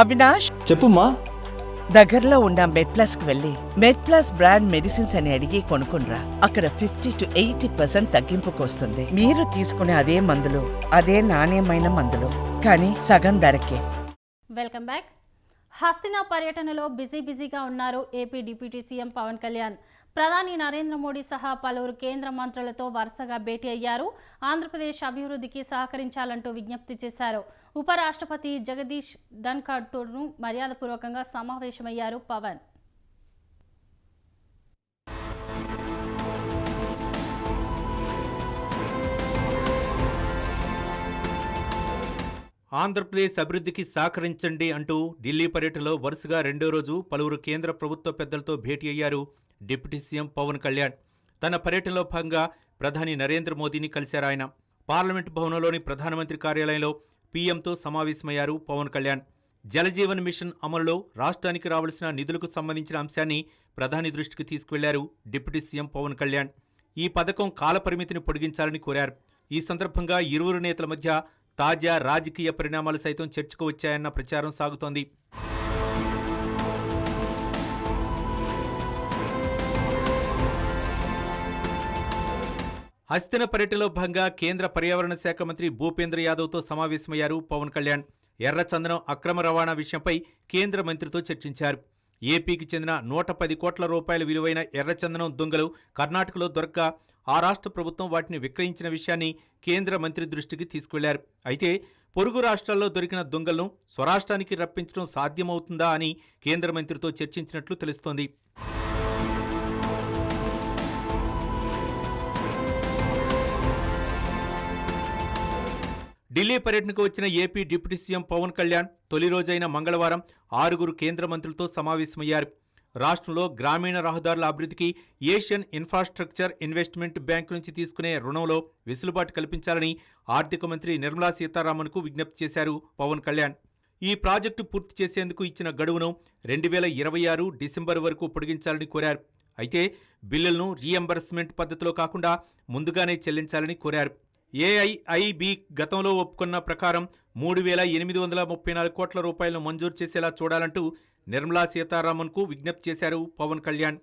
అవినాష్? చెప్పుమా దగ్గరలో ఉన్న మెడ్ ప్లస్కు వెళ్ళి మెడ్ ప్లస్ బ్రాండ్ మెడిసిన్స్ అని అడిగి కొనుక్కునరా అక్కడ ఫిఫ్టీ టు ఎయిటీ పర్సెంట్ తగ్గింపుకు వస్తుంది మీరు తీసుకునే అదే మందులు అదే నాణ్యమైన మందులు కానీ సగం ధరకే. Welcome back. హస్తినా పర్యటనలో బిజీ బిజీగా ఉన్నారు AP deputy CM Pawan Kalyan. ప్రధాని నరేంద్ర మోడీ సహా పలువురు కేంద్ర మంత్రులతో వరుసగా భేటీ అయ్యారు. ఆంధ్రప్రదేశ్ అభివృద్ధికి సహకరించాలంటూ విజ్ఞప్తి చేశారు. ఉపరాష్ట్రపతి జగదీష్ ధన్ఖడ్తోను మర్యాదపూర్వకంగా సమావేశమయ్యారు పవన్. ఆంధ్రప్రదేశ్ అభివృద్ధికి సహకరించండి అంటూ ఢిల్లీ పర్యటనలో వరుసగా రెండో రోజు పలువురు కేంద్ర ప్రభుత్వ పెద్దలతో భేటీ అయ్యారు డిప్యూటీ సీఎం పవన్ కళ్యాణ్. తన పర్యటనలో భాగంగా ప్రధాని నరేంద్ర మోదీని కలిశారు ఆయన. పార్లమెంటు భవనంలోని ప్రధానమంత్రి కార్యాలయంలో పీఎంతో సమావేశమయ్యారు పవన్ కళ్యాణ్. జలజీవన్ మిషన్ అమలులో రాష్ట్రానికి రావాల్సిన నిధులకు సంబంధించిన అంశాన్ని ప్రధాని దృష్టికి తీసుకువెళ్ళారు డిప్యూటీ సీఎం పవన్ కళ్యాణ్. ఈ పథకం కాలపరిమితిని పొడిగించాలని కోరారు. ఈ సందర్భంగా ఇరువురు నేతల మధ్య తాజా రాజకీయ పరిణామాలు సైతం చర్చకు వచ్చాయన్న ప్రచారం సాగుతోంది. హస్తిన పర్యటనలో భాగంగా కేంద్ర పర్యావరణ శాఖ మంత్రి భూపేంద్ర యాదవ్తో సమావేశమయ్యారు పవన్ కళ్యాణ్. ఎర్రచందనం అక్రమ రవాణా విషయంపై కేంద్ర మంత్రితో చర్చించారు. ఏపీకి చెందిన నూట పది కోట్ల రూపాయల విలువైన ఎర్రచందనం దొంగలు కర్ణాటకలో దొరక్క ఆ రాష్ట్ర ప్రభుత్వం వాటిని విక్రయించిన విషయాన్ని కేంద్ర మంత్రి దృష్టికి తీసుకెళ్ళారు అయితే పొరుగు రాష్ట్రాల్లో దొరికిన దొంగలను స్వరాష్ట్రానికి రప్పించడం సాధ్యమవుతుందా అని కేంద్ర మంత్రితో చర్చించినట్లు తెలుస్తోంది. ఢిల్లీ పర్యటనకు వచ్చిన AP deputy CM Pawan Kalyan తొలి రోజైన మంగళవారం ఆరుగురు కేంద్ర మంత్రులతో సమావేశమయ్యారు. రాష్ట్రంలో గ్రామీణ రహదారుల అభివృద్ధికి ఏషియన్ ఇన్ఫ్రాస్ట్రక్చర్ ఇన్వెస్ట్మెంట్ బ్యాంక్ నుంచి తీసుకునే రుణంలో వెసులుబాటు కల్పించాలని ఆర్థిక మంత్రి నిర్మలా సీతారామన్కు విజ్ఞప్తి చేశారు పవన్ కళ్యాణ్. ఈ ప్రాజెక్టు పూర్తి చేసేందుకు ఇచ్చిన గడువును రెండు వేల ఇరవై ఆరు డిసెంబర్ వరకు పొడిగించాలని కోరారు. అయితే బిల్లులను రీఎంబర్స్మెంట్ పద్ధతిలో కాకుండా ముందుగానే చెల్లించాలని కోరారు. ఏఐఐబి గతంలో ఒప్పుకున్న ప్రకారం మూడు వేల ఎనిమిది వందల ముప్పై నాలుగు కోట్ల రూపాయలను మంజూరు చేసేలా చూడాలంటూ నిర్మలా సీతారామన్కు విజ్ఞప్తి చేశారు పవన్ కళ్యాణ్.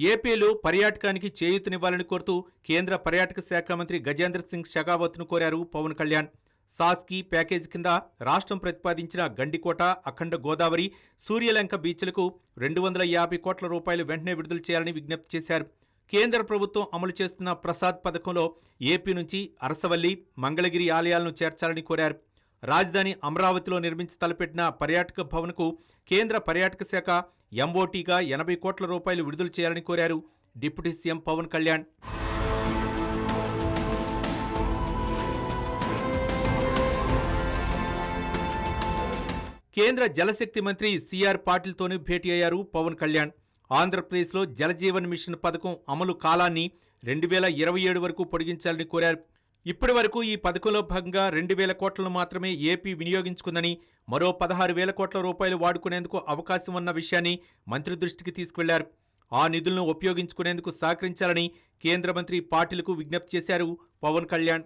ఏపీలో పర్యాటకానికి చేయూతనివ్వాలని కోరుతూ కేంద్ర పర్యాటక శాఖ మంత్రి గజేంద్ర సింగ్ షెకావత్ను కోరారు పవన్ కళ్యాణ్. సాస్కి ప్యాకేజ్ కింద రాష్ట్రం ప్రతిపాదించిన గండికోట అఖండ గోదావరి సూర్యలంక బీచ్లకు రెండు వందల యాభై కోట్ల రూపాయలు వెంటనే విడుదల చేయాలని విజ్ఞప్తి చేశారు. కేంద్ర ప్రభుత్వం అమలు చేస్తున్న ప్రసాద్ పథకంలో ఏపీ నుంచి అరసవల్లి మంగళగిరి ఆలయాలను చేర్చాలని కోరారు. రాజధాని అమరావతిలో నిర్మించి తలపెట్టిన పర్యాటక భవన్కు కేంద్ర పర్యాటక శాఖ ఎంఓటీగా ఎనభై కోట్ల రూపాయలు విడుదల చేయాలని కోరారు. డిప్యూటీ సీఎం పవన్ కళ్యాణ్ కేంద్ర జలశక్తి మంత్రి సిఆర్ పాటిల్తోనూ భేటీ అయ్యారు పవన్ కళ్యాణ్. ఆంధ్రప్రదేశ్లో జలజీవన్ మిషన్ పథకం అమలు కాలాన్ని రెండు వేల ఇరవై ఏడు వరకు పొడిగించాలని కోరారు. ఇప్పటి వరకు ఈ పథకంలో భాగంగా రెండు వేల కోట్లను మాత్రమే ఏపీ వినియోగించుకుందని మరో పదహారు వేల కోట్ల రూపాయలు వాడుకునేందుకు అవకాశం ఉన్న విషయాన్ని మంత్రి దృష్టికి తీసుకెళ్ళారు ఆ నిధులను ఉపయోగించుకునేందుకు సహకరించాలని కేంద్ర మంత్రి పాటిల్కు విజ్ఞప్తి చేశారు పవన్ కళ్యాణ్.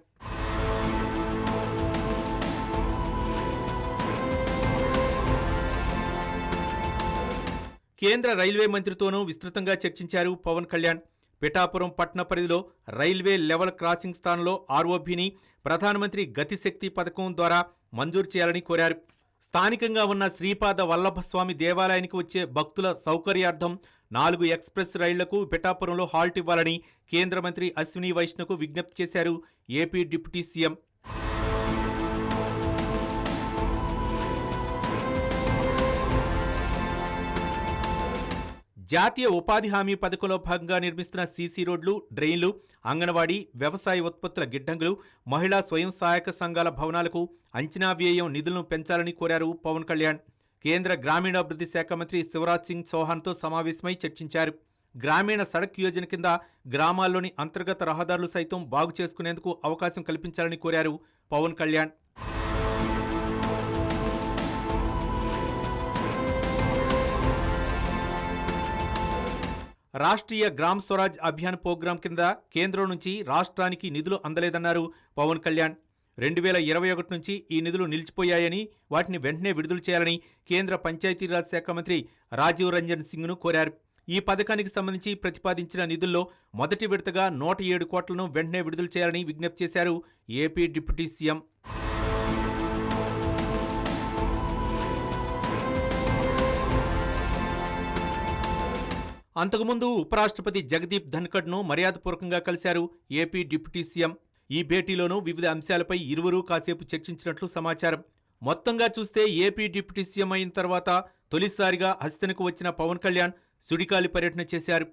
కేంద్ర రైల్వే మంత్రితోనూ విస్తృతంగా చర్చించారు పవన్ కళ్యాణ్. పిఠాపురం పట్టణ పరిధిలో రైల్వే లెవెల్ క్రాసింగ్ స్థానంలో ఆర్ఓబీని ప్రధానమంత్రి గతిశక్తి పథకం ద్వారా మంజూరు చేయాలని కోరారు. స్థానికంగా ఉన్న శ్రీపాద వల్లభస్వామి దేవాలయానికి వచ్చే భక్తుల సౌకర్యార్థం నాలుగు ఎక్స్ప్రెస్ రైళ్ళకు పిఠాపురంలో హాల్ట్ ఇవ్వాలని కేంద్ర మంత్రి అశ్విని వైష్ణకు విజ్ఞప్తి చేశారు. ఏపీ డిప్యూటీ సీఎం జాతీయ ఉపాధి హామీ పథకంలో భాగంగా నిర్మిస్తున్న సీసీ రోడ్లు డ్రైన్లు అంగన్వాడీ వ్యవసాయ ఉత్పత్తుల గిడ్డంగులు మహిళా స్వయం సహాయక సంఘాల భవనాలకు అంచనా వ్యయం నిధులను పెంచాలని కోరారు పవన్ కళ్యాణ్. కేంద్ర గ్రామీణాభివృద్ధి శాఖ మంత్రి శివరాజ్ సింగ్ చౌహాన్తో సమావేశమై చర్చించారు. గ్రామీణ సడక్ యోజన కింద గ్రామాల్లోని అంతర్గత రహదారులు సైతం బాగు చేసుకునేందుకు అవకాశం కల్పించాలని కోరారు పవన్ కళ్యాణ్. రాష్ట్రీయ గ్రామ్ స్వరాజ్ అభియాన్ ప్రోగ్రాం కింద కేంద్రం నుంచి రాష్ట్రానికి నిధులు అందలేదన్నారు పవన్ కళ్యాణ్. రెండు వేల ఇరవై ఒకటి నుంచి ఈ నిధులు నిలిచిపోయాయని వాటిని వెంటనే విడుదల చేయాలని కేంద్ర పంచాయతీరాజ్ శాఖ మంత్రి రాజీవ్ రంజన్ సింగ్ను కోరారు. ఈ పథకానికి సంబంధించి ప్రతిపాదించిన నిధుల్లో మొదటి విడతగా నూట ఏడు కోట్లను వెంటనే విడుదల చేయాలని విజ్ఞప్తి చేశారు ఏపీ డిప్యూటీ సీఎం. అంతకుముందు ఉపరాష్ట్రపతి జగదీప్ ధన్కడ్ను మర్యాదపూర్వకంగా కలిశారు ఏపీ డిప్యూటీ సీఎం. ఈ భేటీలోనూ వివిధ అంశాలపై ఇరువురూ కాసేపు చర్చించినట్లు సమాచారం. మొత్తంగా చూస్తే ఏపీ డిప్యూటీ సీఎం అయిన తర్వాత తొలిసారిగా హస్తినకు వచ్చిన పవన్ కళ్యాణ్ సుడికాలి పర్యటన చేశారు.